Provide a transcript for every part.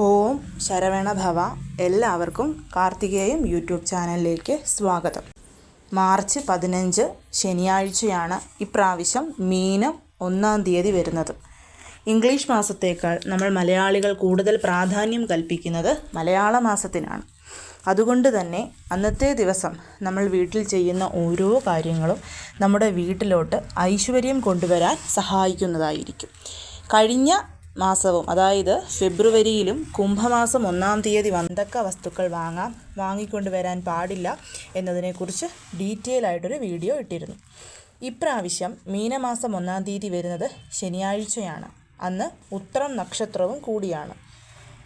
ഓം ശരവണ ഭവ എല്ലാവർക്കും കാർത്തികേയം യൂട്യൂബ് ചാനലിലേക്ക് സ്വാഗതം. മാർച്ച് പതിനഞ്ച് ശനിയാഴ്ചയാണ് ഇപ്രാവശ്യം മീനം ഒന്നാം തീയതി വരുന്നത്. ഇംഗ്ലീഷ് മാസത്തേക്കാൾ നമ്മൾ മലയാളികൾ കൂടുതൽ പ്രാധാന്യം കൽപ്പിക്കുന്നത് മലയാള മാസത്തിനാണ്. അതുകൊണ്ട് തന്നെ അന്നത്തെ ദിവസം നമ്മൾ വീട്ടിൽ ചെയ്യുന്ന ഓരോ കാര്യങ്ങളും നമ്മുടെ വീട്ടിലോട്ട് ഐശ്വര്യം കൊണ്ടുവരാൻ സഹായിക്കുന്നതായിരിക്കും. കഴിഞ്ഞ മാസവും. അതായത് ഫെബ്രുവരിയിലും കുംഭമാസം ഒന്നാം തീയതി വന്തക്ക വസ്തുക്കൾ വാങ്ങാം വാങ്ങിക്കൊണ്ട് വരാൻ പാടില്ല എന്നതിനെക്കുറിച്ച് ഡീറ്റെയിൽ ആയിട്ടൊരു വീഡിയോ ഇട്ടിരുന്നു. ഇപ്രാവശ്യം മീനമാസം ഒന്നാം തീയതി വരുന്നത് ശനിയാഴ്ചയാണ്. അന്ന് ഉത്രം നക്ഷത്രവും കൂടിയാണ്.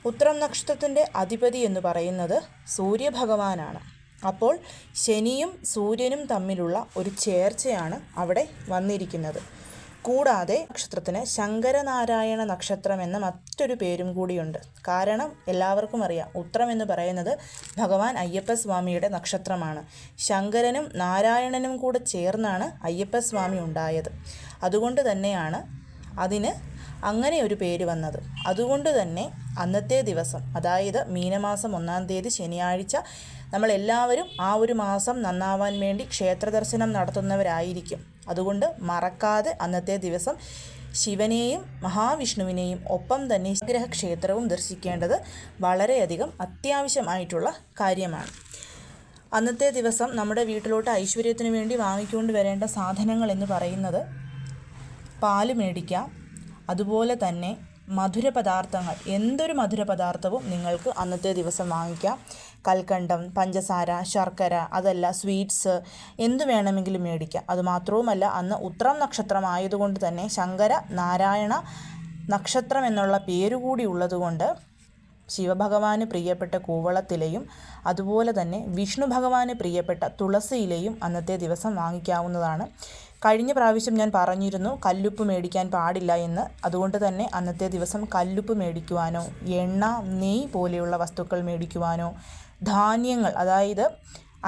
ഉത്രം നക്ഷത്രത്തിന്റെ അധിപതി എന്ന് പറയുന്നത് സൂര്യഭഗവാനാണ്. അപ്പോൾ ശനിയും സൂര്യനും തമ്മിലുള്ള ഒരു ചേർച്ചയാണ് അവിടെ വന്നിരിക്കുന്നത്. കൂടാതെ നക്ഷത്രത്തിന് ശങ്കരനാരായണ നക്ഷത്രം എന്ന മറ്റൊരു പേരും കൂടിയുണ്ട്. കാരണം എല്ലാവർക്കും അറിയാം ഉത്രം എന്ന് പറയുന്നത് ഭഗവാൻ അയ്യപ്പസ്വാമിയുടെ നക്ഷത്രമാണ്. ശങ്കരനും നാരായണനും കൂടെ ചേർന്നാണ് അയ്യപ്പസ്വാമി ഉണ്ടായത്. അതുകൊണ്ട് തന്നെയാണ് അതിന് അങ്ങനെ ഒരു പേര് വന്നത്. അതുകൊണ്ട് തന്നെ അന്നത്തെ ദിവസം അതായത് മീനമാസം ഒന്നാം തീയതി ശനിയാഴ്ച നമ്മളെല്ലാവരും ആ ഒരു മാസം നന്നാവാൻ വേണ്ടി ക്ഷേത്ര ദർശനം നടത്തുന്നവരായിരിക്കും. അതുകൊണ്ട് മറക്കാതെ അന്നത്തെ ദിവസം ശിവനെയും മഹാവിഷ്ണുവിനെയും ഒപ്പം തന്നെ ഗ്രഹക്ഷേത്രവും ദർശിക്കേണ്ടത് വളരെയധികം അത്യാവശ്യമായിട്ടുള്ള കാര്യമാണ്. അന്നത്തെ ദിവസം നമ്മുടെ വീട്ടിലോട്ട് ഐശ്വര്യത്തിന് വേണ്ടി വാങ്ങിക്കൊണ്ട് വരേണ്ട സാധനങ്ങൾ എന്ന് പറയുന്നത് പാൽ മേടിക്കാം. അതുപോലെ തന്നെ മധുര പദാർത്ഥങ്ങൾ എന്തൊരു മധുര പദാർത്ഥവും നിങ്ങൾക്ക് അന്നത്തെ ദിവസം വാങ്ങിക്കാം. കൽക്കണ്ടം പഞ്ചസാര ശർക്കര അതല്ല സ്വീറ്റ്സ് എന്തു വേണമെങ്കിലും മേടിക്കാം. അതുമാത്രവുമല്ല അന്ന് ഉത്രം നക്ഷത്രമായതുകൊണ്ട് തന്നെ ശങ്കര നാരായണ നക്ഷത്രം എന്നുള്ള പേരുകൂടി ഉള്ളതുകൊണ്ട് ശിവഭഗവാന് പ്രിയപ്പെട്ട കൂവളത്തിലയും അതുപോലെ തന്നെ വിഷ്ണു ഭഗവാന് പ്രിയപ്പെട്ട തുളസിയിലയും അന്നത്തെ ദിവസം വാങ്ങിക്കാവുന്നതാണ്. കഴിഞ്ഞ പ്രാവശ്യം ഞാൻ പറഞ്ഞിരുന്നു കല്ലുപ്പ് മേടിക്കാൻ പാടില്ല എന്ന്. അതുകൊണ്ട് തന്നെ അന്നത്തെ ദിവസം കല്ലുപ്പ് മേടിക്കുവാനോ എണ്ണ നെയ് പോലെയുള്ള വസ്തുക്കൾ മേടിക്കുവാനോ ധാന്യങ്ങൾ അതായത്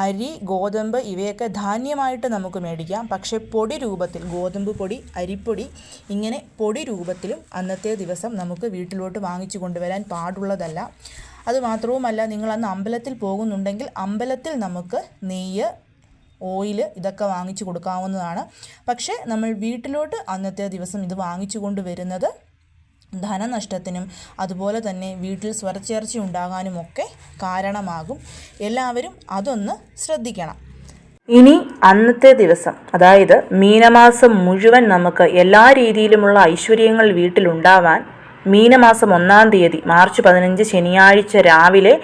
അരി ഗോതമ്പ് ഇവയൊക്കെ ധാന്യമായിട്ട് നമുക്ക് മേടിക്കാം. പക്ഷേ പൊടി രൂപത്തിൽ ഗോതമ്പ് പൊടി അരിപ്പൊടി ഇങ്ങനെ പൊടി രൂപത്തിലും അന്നത്തെ ദിവസം നമുക്ക് വീട്ടിലോട്ട് വാങ്ങിച്ചു കൊണ്ടുവരാൻ പാടുള്ളതല്ല. അതുമാത്രവുമല്ല നിങ്ങൾ അന്ന് അമ്പലത്തിൽ പോകുന്നുണ്ടെങ്കിൽ അമ്പലത്തിൽ നമുക്ക് നെയ്യ് ഓയിൽ ഇതൊക്കെ വാങ്ങിച്ചു കൊടുക്കാവുന്നതാണ്. പക്ഷേ നമ്മൾ വീട്ടിലോട്ട് അന്നത്തെ ദിവസം ഇത് വാങ്ങിച്ചു കൊണ്ട് വരുന്നത് ധനനഷ്ടത്തിനും അതുപോലെ തന്നെ വീട്ടിൽ സ്വരച്ചേർച്ച ഉണ്ടാകാനുമൊക്കെ കാരണമാകും. എല്ലാവരും അതൊന്ന് ശ്രദ്ധിക്കണം. ഇനി അന്നത്തെ ദിവസം അതായത് മീനമാസം മുഴുവൻ നമുക്ക് എല്ലാ രീതിയിലുമുള്ള ഐശ്വര്യങ്ങൾ വീട്ടിലുണ്ടാവാൻ മീനമാസം ഒന്നാം തീയതി മാർച്ച് പതിനഞ്ച് ശനിയാഴ്ച രാവിലെ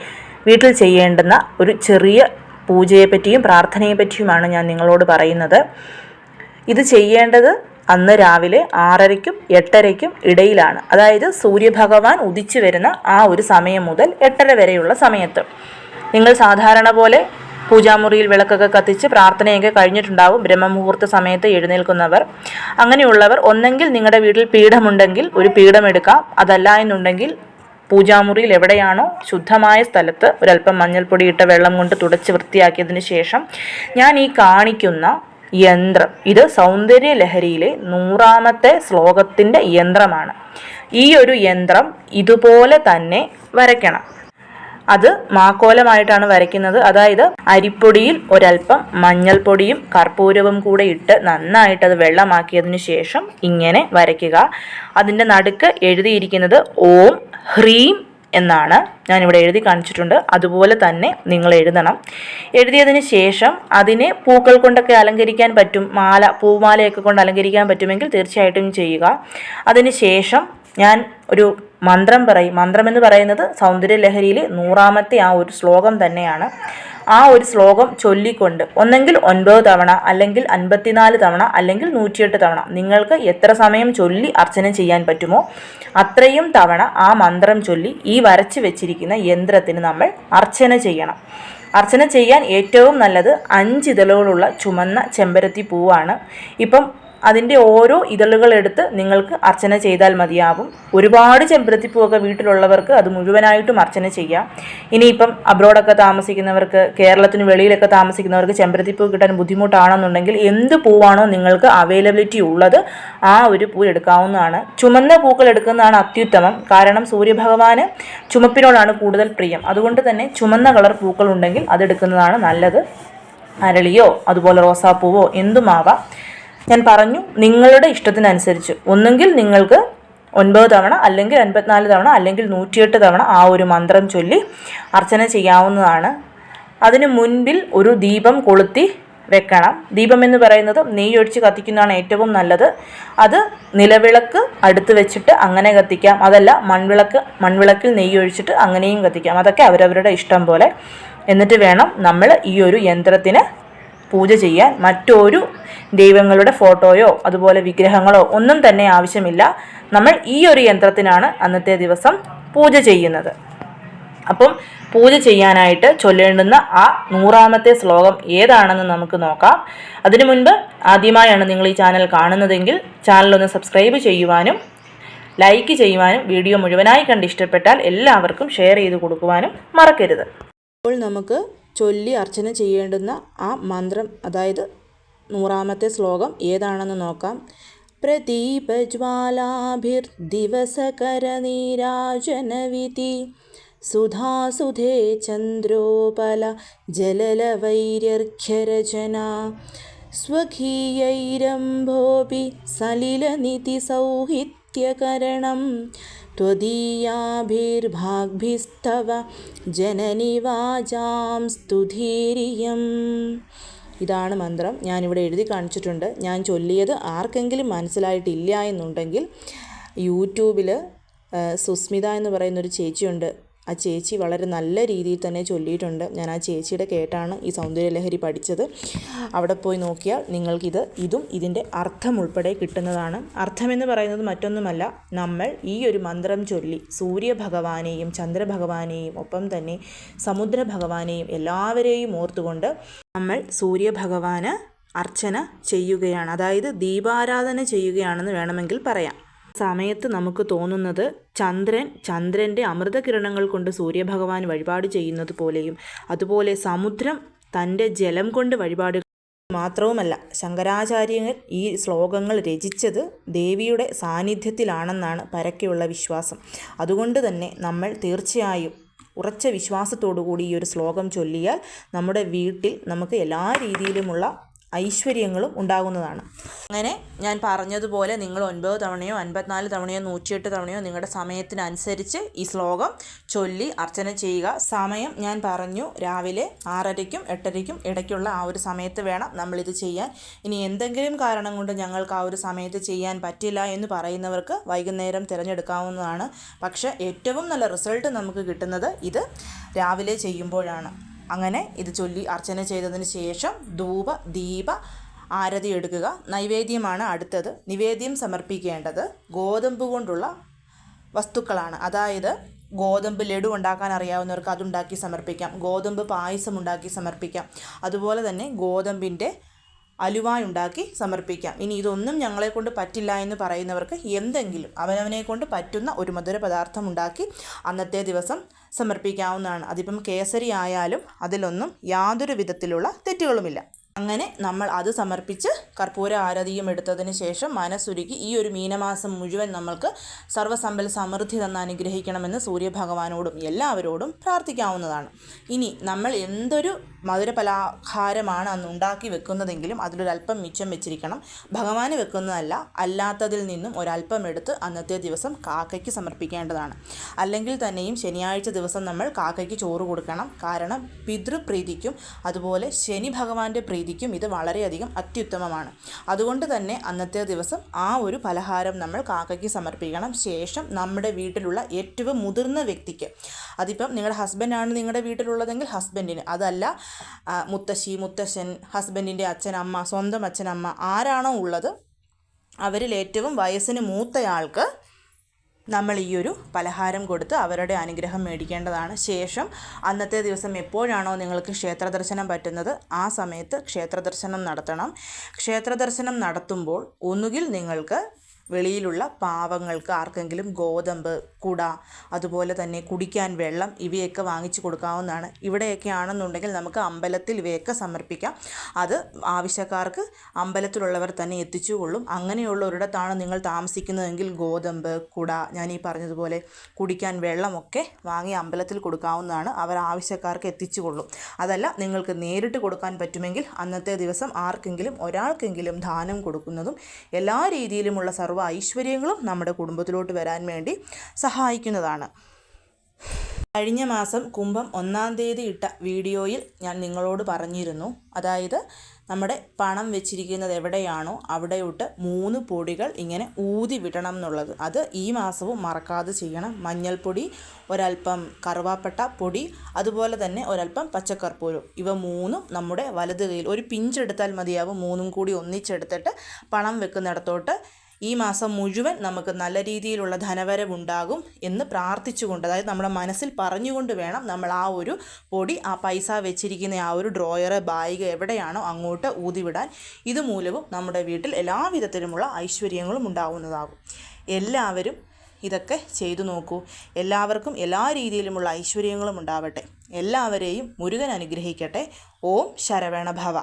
വീട്ടിൽ ചെയ്യേണ്ടുന്ന ഒരു ചെറിയ പൂജയെപ്പറ്റിയും പ്രാർത്ഥനയെപ്പറ്റിയുമാണ് ഞാൻ നിങ്ങളോട് പറയുന്നത്. ഇത് ചെയ്യേണ്ടത് അന്ന് രാവിലെ ആറരയ്ക്കും എട്ടരയ്ക്കും ഇടയിലാണ്. അതായത് സൂര്യഭഗവാൻ ഉദിച്ചു വരുന്ന ആ ഒരു സമയം മുതൽ എട്ടര വരെയുള്ള സമയത്ത്. നിങ്ങൾ സാധാരണ പോലെ പൂജാമുറിയിൽ വിളക്കൊക്കെ കത്തിച്ച് പ്രാർത്ഥനയൊക്കെ കഴിഞ്ഞിട്ടുണ്ടാവും. ബ്രഹ്മമുഹൂർത്ത സമയത്ത് എഴുന്നേൽക്കുന്നവർ. അങ്ങനെയുള്ളവർ ഒന്നെങ്കിൽ നിങ്ങളുടെ വീട്ടിൽ പീഠമുണ്ടെങ്കിൽ ഒരു പീഠം എടുക്കാം. അതല്ല എന്നുണ്ടെങ്കിൽ പൂജാമുറിയിൽ എവിടെയാണോ ശുദ്ധമായ സ്ഥലത്ത് ഒരല്പം മഞ്ഞൾപ്പൊടി ഇട്ട വെള്ളം കൊണ്ട് തുടച്ച് വൃത്തിയാക്കിയതിന് ശേഷം ഞാൻ ഈ കാണിക്കുന്ന യന്ത്രം. ഇത് സൗന്ദര്യ ലഹരിയിലെ നൂറാമത്തെ ശ്ലോകത്തിന്റെ യന്ത്രമാണ്. ഈ ഒരു യന്ത്രം ഇതുപോലെ തന്നെ വരയ്ക്കണം. അത് മാക്കോലമായിട്ടാണ് വരയ്ക്കുന്നത്. അതായത് അരിപ്പൊടിയിൽ ഒരല്പം മഞ്ഞൾപ്പൊടിയും കർപ്പൂരവും കൂടെ ഇട്ട് നന്നായിട്ട് അത് വെള്ളമാക്കിയതിനു ശേഷം ഇങ്ങനെ വരയ്ക്കുക. അതിന്റെ നടുക്ക് എഴുതിയിരിക്കുന്നത് ഓം ഹ്രീം എന്നാണ് ഞാനിവിടെ എഴുതി കാണിച്ചിട്ടുണ്ട്. അതുപോലെ തന്നെ നിങ്ങൾ എഴുതണം. എഴുതിയതിന് ശേഷം അതിനെ പൂക്കൾ കൊണ്ടൊക്കെ അലങ്കരിക്കാൻ പറ്റും. മാല പൂമാലയൊക്കെ കൊണ്ട് അലങ്കരിക്കാൻ പറ്റുമെങ്കിൽ തീർച്ചയായിട്ടും ചെയ്യുക. അതിന് ശേഷം ഞാൻ ഒരു മന്ത്രം പറയും. മന്ത്രം എന്ന് പറയുന്നത് സൗന്ദര്യ ലഹരിയിലെ നൂറാമത്തെ ആ ഒരു ശ്ലോകം തന്നെയാണ്. ആ ഒരു ശ്ലോകം ചൊല്ലിക്കൊണ്ട് ഒന്നെങ്കിൽ ഒൻപത് തവണ അല്ലെങ്കിൽ അൻപത്തിനാല് തവണ അല്ലെങ്കിൽ നൂറ്റിയെട്ട് തവണ നിങ്ങൾക്ക് എത്ര സമയം ചൊല്ലി അർച്ചന ചെയ്യാൻ പറ്റുമോ അത്രയും തവണ ആ മന്ത്രം ചൊല്ലി ഈ വരച്ച് വെച്ചിരിക്കുന്ന യന്ത്രത്തിന് നമ്മൾ അർച്ചന ചെയ്യണം. അർച്ചന ചെയ്യാൻ ഏറ്റവും നല്ലത് അഞ്ചിതളുകളുള്ള ചുമന്ന ചെമ്പരത്തി പൂവാണ്. ഇപ്പം അതിന്റെ ഓരോ ഇതളുകൾ എടുത്ത് നിങ്ങൾക്ക് അർച്ചന ചെയ്താൽ മതിയാകും ഒരുപാട് ചെമ്പരത്തിപ്പൂവൊക്കെ വീട്ടിലുള്ളവർക്ക് അത് മുഴുവനായിട്ടും അർച്ചന ചെയ്യാം. ഇനിയിപ്പം അബ്രോഡൊക്കെ താമസിക്കുന്നവർക്ക് കേരളത്തിന് വെളിയിലൊക്കെ താമസിക്കുന്നവർക്ക് ചെമ്പരത്തിപ്പൂ കിട്ടാൻ ബുദ്ധിമുട്ടാണെന്നുണ്ടെങ്കിൽ എന്ത് പൂവാണോ നിങ്ങൾക്ക് അവൈലബിലിറ്റി ഉള്ളത് ആ ഒരു പൂ എടുക്കാവുന്നതാണ്. ചുമന്ന പൂക്കൾ എടുക്കുന്നതാണ് അത്യുത്തമം. കാരണം സൂര്യഭഗവാന് ചുമപ്പിനോടാണ് കൂടുതൽ പ്രിയം. അതുകൊണ്ട് തന്നെ ചുമന്ന കളർ പൂക്കൾ ഉണ്ടെങ്കിൽ അതെടുക്കുന്നതാണ് നല്ലത്. അരളിയോ അതുപോലെ റോസാപ്പൂവോ എന്തുമാവാം. ഞാൻ പറഞ്ഞു നിങ്ങളുടെ ഇഷ്ടത്തിനനുസരിച്ച്. ഒന്നുകിൽ നിങ്ങൾക്ക് ഒൻപത് തവണ അല്ലെങ്കിൽ അൻപത്തിനാല് തവണ അല്ലെങ്കിൽ നൂറ്റിയെട്ട് തവണ ആ ഒരു മന്ത്രം ചൊല്ലി അർച്ചന ചെയ്യാവുന്നതാണ്. അതിന് മുൻപിൽ ഒരു ദീപം കൊളുത്തി വെക്കണം. ദീപം എന്ന് പറയുന്നത് നെയ്യൊഴിച്ച് കത്തിക്കുന്നതാണ് ഏറ്റവും നല്ലത്. അത് നിലവിളക്ക് അടുത്ത് വെച്ചിട്ട് അങ്ങനെ കത്തിക്കാം. അതല്ല മൺവിളക്ക് മൺവിളക്കിൽ നെയ്യൊഴിച്ചിട്ട് അങ്ങനെയും കത്തിക്കാം. അതൊക്കെ അവരവരുടെ ഇഷ്ടം പോലെ. എന്നിട്ട് വേണം നമ്മൾ ഈ ഒരു യന്ത്രത്തിന് പൂജ ചെയ്യാൻ. മറ്റൊരു ദൈവങ്ങളുടെ ഫോട്ടോയോ അതുപോലെ വിഗ്രഹങ്ങളോ ഒന്നും തന്നെ ആവശ്യമില്ല. നമ്മൾ ഈ ഒരു യന്ത്രത്തിനാണ് അന്നത്തെ ദിവസം പൂജ ചെയ്യുന്നത്. അപ്പം പൂജ ചെയ്യാനായിട്ട് ചൊല്ലേണ്ടുന്ന ആ നൂറാമത്തെ ശ്ലോകം ഏതാണെന്ന് നമുക്ക് നോക്കാം. അതിനു മുൻപ് ആദ്യമായാണ് നിങ്ങൾ ഈ ചാനൽ കാണുന്നതെങ്കിൽ ചാനൽ ഒന്ന് സബ്സ്ക്രൈബ് ചെയ്യുവാനും ലൈക്ക് ചെയ്യുവാനും വീഡിയോ മുഴുവനായി കണ്ട് ഇഷ്ടപ്പെട്ടാൽ എല്ലാവർക്കും ഷെയർ ചെയ്ത് കൊടുക്കുവാനും മറക്കരുത്. അപ്പോൾ നമുക്ക് ചൊല്ലി അർച്ചന ചെയ്യേണ്ടുന്ന ആ മന്ത്രം അതായത് നൂറാമത്തെ ശ്ലോകം ഏതാണെന്ന് നോക്കാം പ്രദീപജ്വാലാഭിർദിവസകരനീരാജനവിധി സുധാസുധേ ചന്ദ്രോപല ജലലവൈര്യർഘ്യരചന സ്വകീയൈരംഭോപി സലിലനിതിസൗഹിത്യകരണം त्वदीयाभिर्भाग्भिस्तव ജനനി വാചാം സ്തുധീരിയം ഇതാണ് മന്ത്രം. ഞാനിവിടെ എഴുതി കാണിച്ചിട്ടുണ്ട്. ഞാൻ ചൊല്ലിയത് ആർക്കെങ്കിലും മനസ്സിലായിട്ടില്ല എന്നുണ്ടെങ്കിൽ യൂട്യൂബിൽ സുസ്മിത എന്ന് പറയുന്നൊരു ചേച്ചിയുണ്ട്. ആ ചേച്ചി വളരെ നല്ല രീതിയിൽ തന്നെ ചൊല്ലിയിട്ടുണ്ട്. ഞാൻ ആ ചേച്ചിയുടെ കേട്ടാണ് ഈ സൗന്ദര്യലഹരി പഠിച്ചത്. അവിടെ പോയി നോക്കിയാൽ നിങ്ങൾക്കിത് ഇതും ഇതിന്റെ അർത്ഥം ഉൾപ്പെടെ കിട്ടുന്നതാണ്. അർത്ഥമെന്ന് പറയുന്നത് മറ്റൊന്നുമല്ല. നമ്മൾ ഈ ഒരു മന്ത്രം ചൊല്ലി സൂര്യഭഗവാനെയും ചന്ദ്രഭഗവാനെയും ഒപ്പം തന്നെ സമുദ്ര ഭഗവാനെയും എല്ലാവരെയും ഓർത്തുകൊണ്ട് നമ്മൾ സൂര്യഭഗവാന് അർച്ചന ചെയ്യുകയാണ്. അതായത് ദീപാരാധന ചെയ്യുകയാണെന്ന് വേണമെങ്കിൽ പറയാം. സമയത്ത് നമുക്ക് തോന്നുന്നത് ചന്ദ്രൻ ചന്ദ്രന്റെ അമൃതകിരണങ്ങൾ കൊണ്ട് സൂര്യഭഗവാൻ വഴിപാട് ചെയ്യുന്നത് പോലെയും അതുപോലെ സമുദ്രം തന്റെ ജലം കൊണ്ട് വഴിപാട് മാത്രവുമല്ല. ശങ്കരാചാര്യർ ഈ ശ്ലോകങ്ങൾ രചിച്ചത് ദേവിയുടെ സാന്നിധ്യത്തിലാണെന്നാണ് പരക്കെയുള്ള വിശ്വാസം. അതുകൊണ്ട് തന്നെ നമ്മൾ തീർച്ചയായും ഉറച്ച വിശ്വാസത്തോടു കൂടി ഈ ഒരു ശ്ലോകം ചൊല്ലിയാൽ നമ്മുടെ വീട്ടിൽ നമുക്ക് എല്ലാ രീതിയിലുമുള്ള ഐശ്വര്യങ്ങളും ഉണ്ടാകുന്നതാണ്. അങ്ങനെ ഞാൻ പറഞ്ഞതുപോലെ നിങ്ങൾ ഒൻപത് തവണയോ അൻപത്തിനാല് തവണയോ നൂറ്റിയെട്ട് തവണയോ നിങ്ങളുടെ സമയത്തിനനുസരിച്ച് ഈ ശ്ലോകം ചൊല്ലി അർച്ചന ചെയ്യുക. സമയം ഞാൻ പറഞ്ഞു രാവിലെ ആറരയ്ക്കും എട്ടരയ്ക്കും ഇടയ്ക്കുള്ള ആ ഒരു സമയത്ത് വേണം നമ്മളിത് ചെയ്യാൻ. ഇനി എന്തെങ്കിലും കാരണം കൊണ്ട് ഞങ്ങൾക്ക് ആ ഒരു സമയത്ത് ചെയ്യാൻ പറ്റില്ല എന്ന് പറയുന്നവർക്ക് വൈകുന്നേരം തിരഞ്ഞെടുക്കാവുന്നതാണ്. പക്ഷേ ഏറ്റവും നല്ല റിസൾട്ട് നമുക്ക് കിട്ടുന്നത് ഇത് രാവിലെ ചെയ്യുമ്പോഴാണ്. അങ്ങനെ ഇത് ചൊല്ലി അർച്ചന ചെയ്തതിന് ശേഷം ധൂപ ദീപ ആരതി എടുക്കുക. നൈവേദ്യമാണ് അടുത്തത്. നിവേദ്യം സമർപ്പിക്കേണ്ടത് ഗോതമ്പ് കൊണ്ടുള്ള വസ്തുക്കളാണ്. അതായത് ഗോതമ്പ് ലഡു ഉണ്ടാക്കാൻ അറിയാവുന്നവർക്ക് അതുണ്ടാക്കി സമർപ്പിക്കാം. ഗോതമ്പ് പായസം ഉണ്ടാക്കി സമർപ്പിക്കാം. അതുപോലെ തന്നെ ഗോതമ്പിന്റെ അലുവായ ഉണ്ടാക്കി സമർപ്പിക്കാം. ഇനി ഇതൊന്നും ഞങ്ങളെ കൊണ്ട് പറ്റില്ല എന്ന് പറയുന്നവർക്ക് എന്തെങ്കിലും അവനവനെ കൊണ്ട് പറ്റുന്ന ഒരു മധുര പദാർത്ഥം ഉണ്ടാക്കി അന്നത്തെ ദിവസം സമർപ്പിക്കാവുന്നതാണ്. അതിപ്പം കേസരി ആയാലും അതിലൊന്നും യാതൊരു വിധത്തിലുള്ള തെറ്റുകളുമില്ല. അങ്ങനെ നമ്മൾ അത് സമർപ്പിച്ച് കർപ്പൂര ആരതിയും എടുത്തതിന് ശേഷം മനസ്സുരുക്കി ഈ ഒരു മീനമാസം മുഴുവൻ നമ്മൾക്ക് സർവസമ്പൽ സമൃദ്ധി തന്ന് അനുഗ്രഹിക്കണമെന്ന് സൂര്യഭഗവാനോടും എല്ലാവരോടും പ്രാർത്ഥിക്കാവുന്നതാണ്. ഇനി നമ്മൾ എന്തൊരു മധുര പലഹാരമാണ് അന്ന് ഉണ്ടാക്കി വെക്കുന്നതെങ്കിലും അതിലൊരല്പം മിച്ചം വെച്ചിരിക്കണം. ഭഗവാന് വെക്കുന്നതല്ല അല്ലാത്തതിൽ നിന്നും ഒരല്പം എടുത്ത് അന്നത്തെ ദിവസം കാക്കയ്ക്ക് സമർപ്പിക്കേണ്ടതാണ്. അല്ലെങ്കിൽ തന്നെയും ശനിയാഴ്ച ദിവസം നമ്മൾ കാക്കയ്ക്ക് ചോറ് കൊടുക്കണം. കാരണം പിതൃപ്രീതിക്കും അതുപോലെ ശനി ഭഗവാന്റെ പ്രീതിക്കും ഇത് വളരെയധികം അത്യുത്തമമാണ്. അതുകൊണ്ട് തന്നെ അന്നത്തെ ദിവസം ആ ഒരു പലഹാരം നമ്മൾ കാക്കയ്ക്ക് സമർപ്പിക്കണം. ശേഷം നമ്മുടെ വീട്ടിലുള്ള ഏറ്റവും മുതിർന്ന വ്യക്തിക്ക്. അതിപ്പം നിങ്ങളുടെ ഹസ്ബൻഡാണ് നിങ്ങളുടെ വീട്ടിലുള്ളതെങ്കിൽ ഹസ്ബൻഡിന്. അതല്ല മുത്തശ്ശി മുത്തശ്ശൻ ഹസ്ബൻഡിന്റെ അച്ഛനമ്മ സ്വന്തം അച്ഛനമ്മ ആരാണോ ഉള്ളത് അവരിൽ ഏറ്റവും വയസ്സിന് മൂത്തയാൾക്ക് നമ്മൾ ഈ ഒരു പലഹാരം കൊടുത്ത് അവരുടെ അനുഗ്രഹം മേടിക്കേണ്ടതാണ് ശേഷം അന്നത്തെ ദിവസം എപ്പോഴാണോ നിങ്ങൾക്ക് ക്ഷേത്ര ദർശനം പറ്റുന്നത് ആ സമയത്ത് ക്ഷേത്ര ദർശനം നടത്തണം. ക്ഷേത്ര ദർശനം നടത്തുമ്പോൾ ഒന്നുകിൽ നിങ്ങൾക്ക് വെളിയിലുള്ള പാവങ്ങൾക്ക് ആർക്കെങ്കിലും ഗോതമ്പ് കുട അതുപോലെ തന്നെ കുടിക്കാൻ വെള്ളം ഇവയൊക്കെ വാങ്ങിച്ചു കൊടുക്കാവുന്നതാണ്. ഇവിടെയൊക്കെ ആണെന്നുണ്ടെങ്കിൽ നമുക്ക് അമ്പലത്തിൽ ഇവയൊക്കെ സമർപ്പിക്കാം. അത് ആവശ്യക്കാർക്ക് അമ്പലത്തിലുള്ളവർ തന്നെ എത്തിച്ചു കൊള്ളും. അങ്ങനെയുള്ള ഒരിടത്താണ് നിങ്ങൾ താമസിക്കുന്നതെങ്കിൽ ഗോതമ്പ് കുട ഞാൻ ഈ പറഞ്ഞതുപോലെ കുടിക്കാൻ വെള്ളമൊക്കെ വാങ്ങി അമ്പലത്തിൽ കൊടുക്കാവുന്നതാണ്. അവർ ആവശ്യക്കാർക്ക് എത്തിച്ചു കൊള്ളും. അതല്ല നിങ്ങൾക്ക് നേരിട്ട് കൊടുക്കാൻ പറ്റുമെങ്കിൽ അന്നത്തെ ദിവസം ആർക്കെങ്കിലും ഒരാൾക്കെങ്കിലും ദാനം കൊടുക്കുന്നതും എല്ലാ രീതിയിലുമുള്ള സർവ ഐശ്വര്യങ്ങളും നമ്മുടെ കുടുംബത്തിലോട്ട് വരാൻ വേണ്ടി സഹായിക്കുന്നതാണ്. കഴിഞ്ഞ മാസം കുംഭം ഒന്നാം തീയതി ഇട്ട വീഡിയോയിൽ ഞാൻ നിങ്ങളോട് പറഞ്ഞിരുന്നു. അതായത് നമ്മുടെ പണം വെച്ചിരിക്കുന്നത് എവിടെയാണോ അവിടെയോട്ട് മൂന്ന് പൊടികൾ ഇങ്ങനെ ഊതി വിടണം എന്നുള്ളത്. അത് ഈ മാസവും മറക്കാതെ ചെയ്യണം. മഞ്ഞൾപ്പൊടി ഒരൽപ്പം കറുവാപ്പട്ട പൊടി അതുപോലെ തന്നെ ഒരൽപ്പം പച്ചക്കർപ്പൂരം. ഇവ മൂന്നും നമ്മുടെ വലത് കയ്യിൽ ഒരു പിഞ്ചെടുത്താൽ മതിയാവും. മൂന്നും കൂടി ഒന്നിച്ചെടുത്തിട്ട് പണം വെക്കുന്നിടത്തോട്ട് ഈ മാസം മുഴുവൻ നമുക്ക് നല്ല രീതിയിലുള്ള ധനവരവുണ്ടാകും എന്ന് പ്രാർത്ഥിച്ചുകൊണ്ട് അതായത് നമ്മുടെ മനസ്സിൽ പറഞ്ഞുകൊണ്ട് വേണം നമ്മൾ ആ ഒരു പൊടി ആ പൈസ വെച്ചിരിക്കുന്ന ആ ഒരു ഡ്രോയർ ബാഗ് എവിടെയാണോ അങ്ങോട്ട് ഊതിവിടാൻ ഇതുമൂലവും നമ്മുടെ വീട്ടിൽ എല്ലാവിധത്തിലുമുള്ള ഐശ്വര്യങ്ങളും ഉണ്ടാകുന്നതാകും എല്ലാവരും ഇതൊക്കെ ചെയ്തു നോക്കൂ. എല്ലാവർക്കും എല്ലാ രീതിയിലുമുള്ള ഐശ്വര്യങ്ങളും ഉണ്ടാവട്ടെ. എല്ലാവരെയും മുരുകൻ അനുഗ്രഹിക്കട്ടെ. ഓം ശരവണ ഭവ